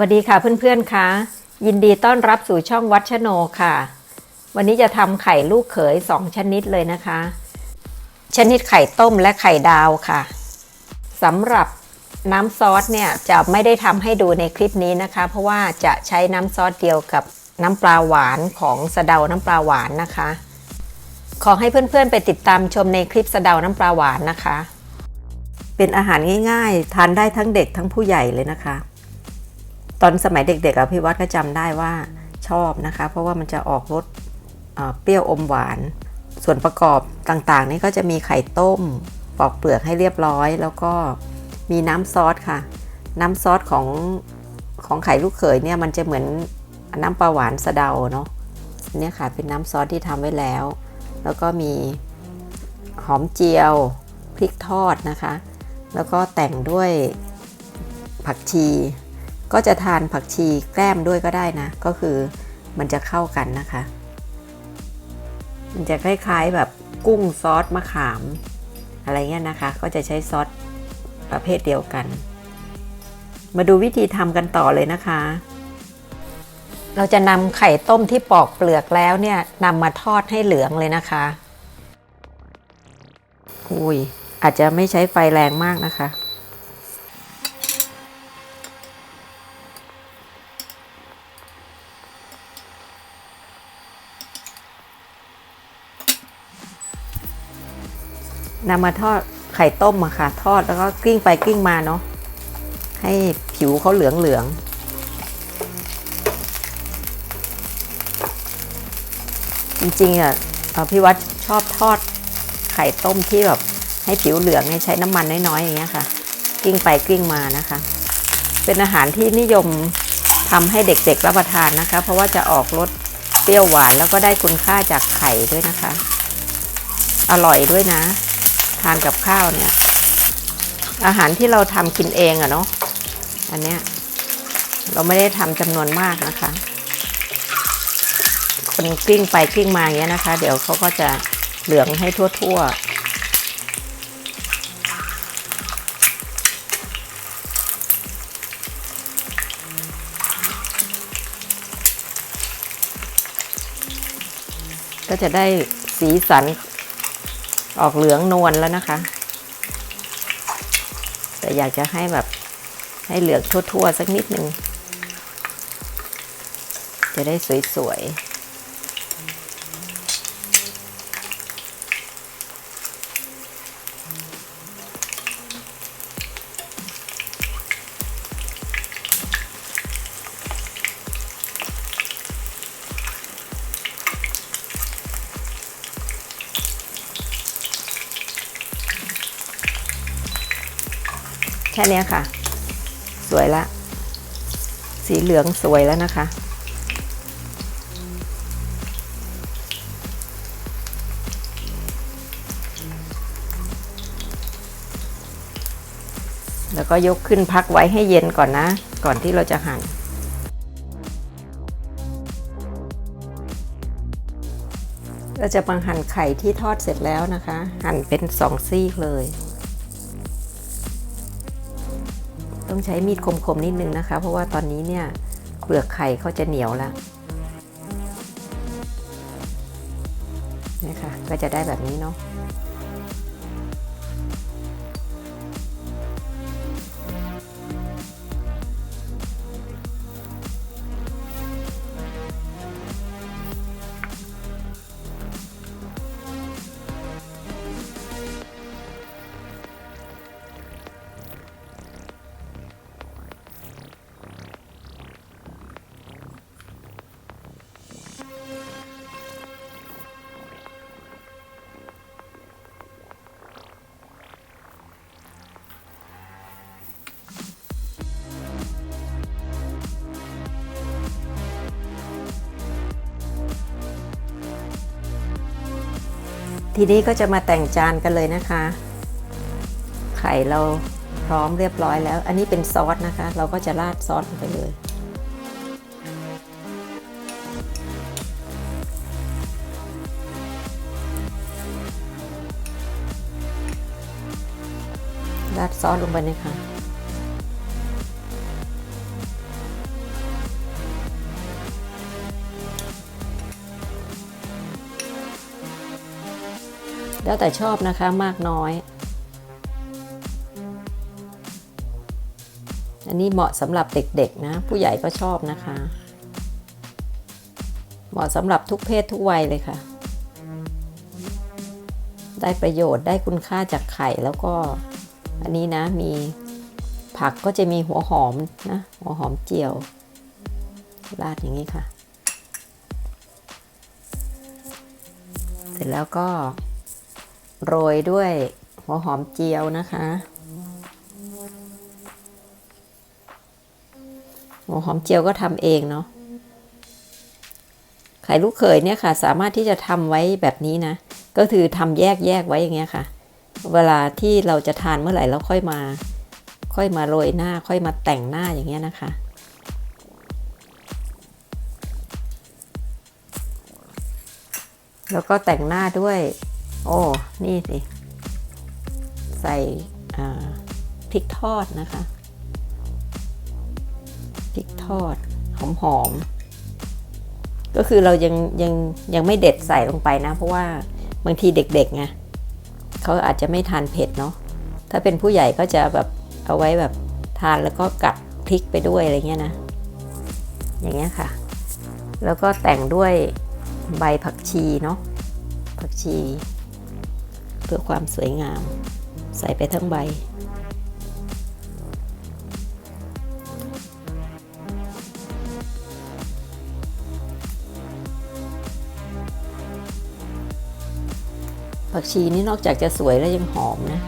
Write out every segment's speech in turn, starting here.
วัสดีค่ะเพื่อนๆค่ะยินดีต้อนรับสู่ช่องวัดชโนค่ะ วันนี้จะทำไข่ลูกเขย2ชนิดเลยนะคะ ชนิดไข่ต้มและไข่ดาวค่ะสำหรับน้ำซอสเนี่ยจะไม่ได้ทำให้ดูในคลิปนี้นะคะ เพราะว่าจะใช้น้ำซอสเดียวกับน้ำปลาหวานของสะเดาน้ำปลาหวานนะคะ ขอให้เพื่อนๆไปติดตามชมในคลิปสะเดาน้ำปลาหวานนะคะ เป็นอาหารง่ายๆ ทานได้ทั้งเด็กทั้งผู้ใหญ่เลยนะคะ ตอนสมัยเด็กๆอะพี่วัดก็จำได้ว่าชอบนะคะ เพราะว่ามันจะออกรสเอ่อเปรี้ยวอมหวาน ส่วนประกอบต่างๆ นี่ก็จะมีไข่ต้มปอกเปลือกให้เรียบร้อย แล้วก็มีน้ำซอสค่ะ น้ำซอสของของไข่ลูกเขยเนี่ยมันจะเหมือนน้ำปลาหวานสะเดาเนาะเนี่ยค่ะเป็นน้ำซอสที่ทำไว้แล้ว แล้วก็มีหอมเจียวพริกทอดนะคะ แล้วก็แต่งด้วยผักชี ก็จะทานผักชีแกล้มด้วยก็ได้นะ ก็คือมันจะเข้ากันนะคะ มันจะคล้ายๆแบบกุ้งซอสมะขาม อะไรเงี้ยนะคะ ก็จะใช้ซอสประเภทเดียวกัน มาดูวิธีทำกันต่อเลยนะคะ เราจะนำไข่ต้มที่ปอกเปลือกแล้วเนี่ยนำมาทอดให้เหลืองเลยนะคะ อุ้ยอาจจะไม่ใช้ไฟแรงมากนะคะ นำมาทอดไข่ต้มอะค่ะ ทอดแล้วก็กลิ้งไปกลิ้งมาเนาะให้ผิวเขาเหลืองเหลืองๆจริงๆอะเอ่อพี่วัดชอบทอดไข่ต้มที่แบบให้ผิวเหลืองใช้น้ำมันน้อยๆอย่างเงี้ยค่ะ กลิ้งไปกลิ้งมานะคะ เป็นอาหารที่นิยมทำให้เด็กๆรับประทานนะคะ เพราะว่าจะออกรสเปรี้ยวหวานแล้วก็ได้คุณค่าจากไข่ด้วยนะคะ อร่อยด้วยนะานกับข้าวเนี่ย อาหารที่เราทำกินเองอะเนาะอันเนี้ยเราไม่ได้ทำจำนวนมากนะคะ คนกลิ้งไปกลิ้งมาอย่างเงี้ยนะคะ เดี๋ยวเขาก็จะเหลืองให้ทั่วๆก็จะได้สีสัน ออกเหลืองนวลแล้วนะคะ แต่อยากจะให้แบบให้เหลืองทั่วๆ สักนิดนึง จะได้สวยๆ แค่นี้ค่ะ สวยละ สีเหลืองสวยแล้วนะคะ แล้วก็ยกขึ้นพักไว้ให้เย็นก่อนนะ ก่อนที่เราจะหั่นเราจะมาหั่นไข่ที่ทอดเสร็จแล้วนะคะ หั่นเป็นสองซี่เลย ต้องใช้มีดคมๆนิดนึงนะคะ เพราะว่าตอนนี้เนี่ยเปลือกไข่เขาจะเหนียวแล้วนี่ค่ะก็จะได้แบบนี้เนาะ ทีนี้ก็จะมาแต่งจานกันเลยนะคะ ไข่เราพร้อมเรียบร้อยแล้ว อันนี้เป็นซอสนะคะ เราก็จะราดซอสลงไปเลย ราดซอสลงไปเลยค่ะ แล้วแต่ชอบนะคะมากน้อย อันนี้เหมาะสำหรับเด็กๆนะ ผู้ใหญ่ก็ชอบนะคะ เหมาะสำหรับทุกเพศทุกวัยเลยค่ะ ได้ประโยชน์ได้คุณค่าจากไข่แล้วก็ อันนี้นะมีผักก็จะมีหัวหอมนะ หัวหอมเจียว ราดอย่างนี้ค่ะ เสร็จแล้วก็ โรยด้วยหัวหอมเจียวนะคะ หัวหอมเจียวก็ทำเองเนาะไข่ลูกเขยเนี่ยค่ะ สามารถที่จะทำไว้แบบนี้นะ ก็คือทำแยกแยกไว้อย่างเงี้ยค่ะ เวลาที่เราจะทานเมื่อไหร่เราค่อยมา ค่อยมาโรยหน้า ค่อยมาแต่งหน้าอย่างเงี้ยนะคะแล้วก็แต่งหน้าด้วย โอ้ นี่สิ ใส่พริกทอดนะคะพริกทอด หอมๆก็คือเรายังยังยังไม่เด็ดใส่ลงไปนะ เพราะว่าบางทีเด็กๆไงเขาอาจจะไม่ทานเผ็ดเนาะถ้าเป็นผู้ใหญ่ก็จะแบบเอาไว้แบบทานแล้วก็กัดพริกไปด้วยอะไรเงี้ยนะ อย่างเงี้ยค่ะ แล้วก็แต่งด้วยใบผักชีเนาะผักชี เพื่อความสวยงาม ใส่ไปทั้งใบ ผักชีนี่นอกจากจะสวยแล้วยังหอมนะ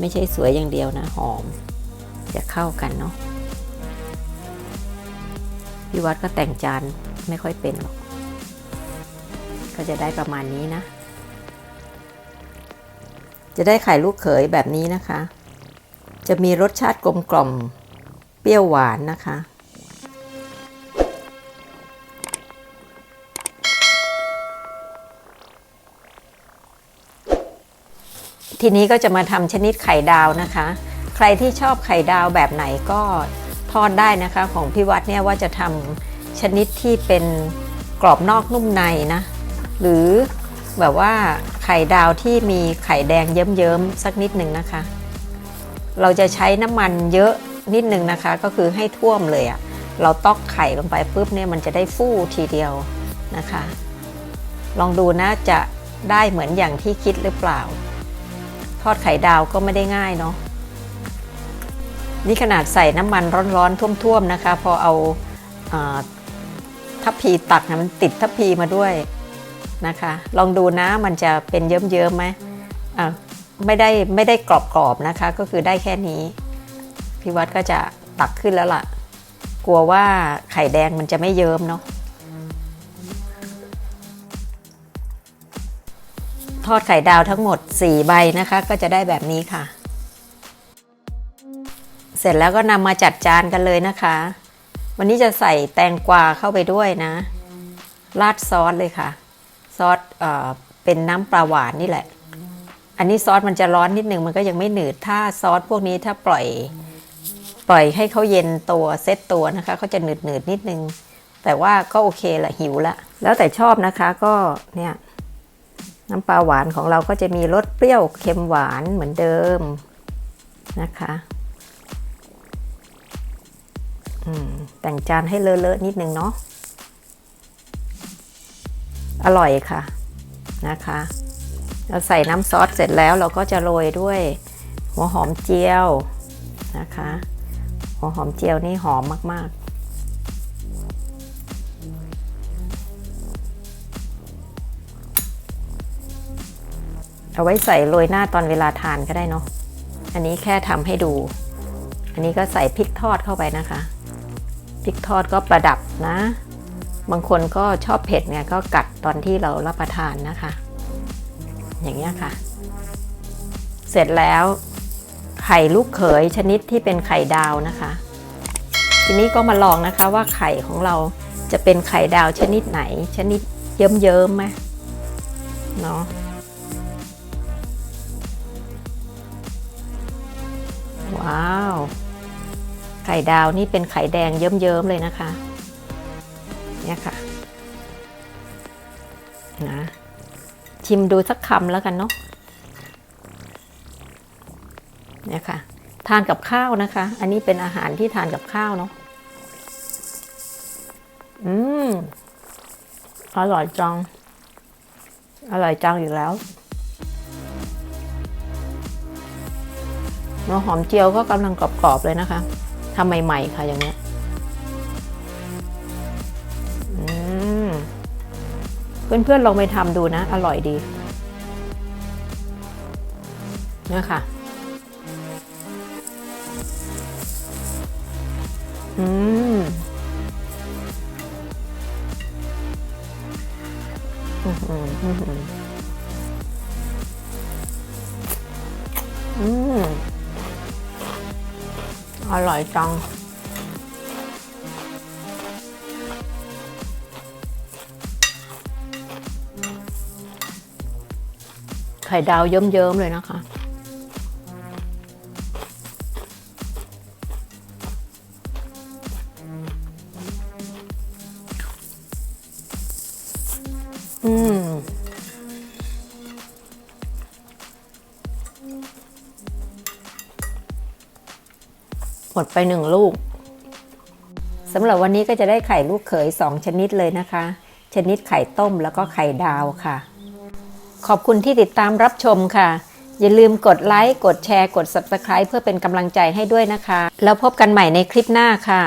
ไม่ใช่สวยอย่างเดียวนะ หอม จะเข้ากันเนาะพี่วัดก็แต่งจานไม่ค่อยเป็นหรอก ก็จะได้ประมาณนี้นะ จะได้ไข่ลูกเขยแบบนี้นะคะ จะมีรสชาติกลมกล่อม เปรี้ยวหวานนะคะ ทีนี้ก็จะมาทำชนิดไข่ดาวนะคะ ใครที่ชอบไข่ดาวแบบไหนก็ทอดได้นะคะของพี่วัดเนี่ยว่าจะทำชนิดที่เป็นกรอบนอกนุ่มในนะ หรือ แบบว่าไข่ดาวที่มีไข่แดงเยิ้มๆสักนิดหนึ่งนะคะ เราจะใช้น้ำมันเยอะนิดหนึ่งนะคะ ก็คือให้ท่วมเลยอะเราตอกไข่ลงไปปุ๊บเนี่ยมันจะได้ฟู่ทีเดียวนะคะ ลองดูนะจะได้เหมือนอย่างที่คิดหรือเปล่า ทอดไข่ดาวก็ไม่ได้ง่ายเนาะนี่ขนาดใส่น้ำมันร้อนๆท่วมๆนะคะ พอเอาอาทัพพีตักนะมันติดทัพพีมาด้วย นะคะ ลองดูนะมันจะเป็นเยิ้มๆไหมอะไม่ได้ไม่ได้กรอบๆนะคะ ก็คือได้แค่นี้ พี่วัดก็จะตักขึ้นแล้วล่ะ กลัวว่าไข่แดงมันจะไม่เยิ้มเนาะทอดไข่ดาวทั้งหมด 4 ใบนะคะ ก็จะได้แบบนี้ค่ะ เสร็จแล้วก็นำมาจัดจานกันเลยนะคะ วันนี้จะใส่แตงกวาเข้าไปด้วยนะ ราดซอสเลยค่ะ ซอสเออเป็นน้ำปลาหวานนี่แหละ อันนี้ซอสมันจะร้อนนิดนึงมันก็ยังไม่หนืด ถ้าซอสพวกนี้ถ้าปล่อยปล่อยให้เขาเย็นตัวเซตตัวนะคะเขาจะหนืดหนืดนิดนึง แต่ว่าก็โอเคละหิวละ แล้วแต่ชอบนะคะก็เนี่ยน้ำปลาหวานของเราก็จะมีรสเปรี้ยวเค็มหวานเหมือนเดิมนะคะแต่งจานให้เลอะๆนิดนึงเนาะ อร่อยค่ะนะคะ เราใส่น้ำซอสเสร็จแล้วเราก็จะโรยด้วยหัวหอมเจียวนะคะ หัวหอมเจียวนี่หอมมาก ๆเอาไว้ใส่โรยหน้าตอนเวลาทานก็ได้เนาะ อันนี้แค่ทำให้ดู อันนี้ก็ใส่พริกทอดเข้าไปนะคะ พริกทอดก็ประดับนะ บางคนก็ชอบเผ็ดเนี่ยก็กัดตอนที่เรารับประทานนะคะ อย่างเงี้ยค่ะ เสร็จแล้วไข่ลูกเขยชนิดที่เป็นไข่ดาวนะคะ ทีนี้ก็มาลองนะคะว่าไข่ของเราจะเป็นไข่ดาวชนิดไหน ชนิดเยิ้มๆไหมเนาะว้าว ไข่ดาวนี่เป็นไข่แดงเยิ้มๆเลยนะคะ เนี่ยค่ะนะชิมดูสักคำแล้วกันเนาะเนี่ยค่ะ ทานกับข้าวนะคะ อันนี้เป็นอาหารที่ทานกับข้าวเนาะอืมอร่อยจังอร่อยจังอยู่แล้วหอมเจียวก็กำลังกรอบๆเลยนะคะทำใหม่ๆค่ะอย่างเนี้ย เพื่อนๆลองไปทำดูนะ อร่อยดีเนี่ยค่ะอืมอื้อหืออื้อหืออืมอร่อยจัง ข่ดาวเยิ้มๆเลยนะคะ อืม หมดไปหนึ่งลูกสำหรับวันนี้ก็จะได้ไข่ลูกเขยสองชนิดเลยนะคะ ชนิดไข่ต้มแล้วก็ไข่ดาวค่ะ ขอบคุณที่ติดตามรับชมค่ะ อย่าลืมกดไลค์ กดแชร์ กด Subscribe เพื่อเป็นกำลังใจให้ด้วยนะคะ แล้วพบกันใหม่ในคลิปหน้าค่ะ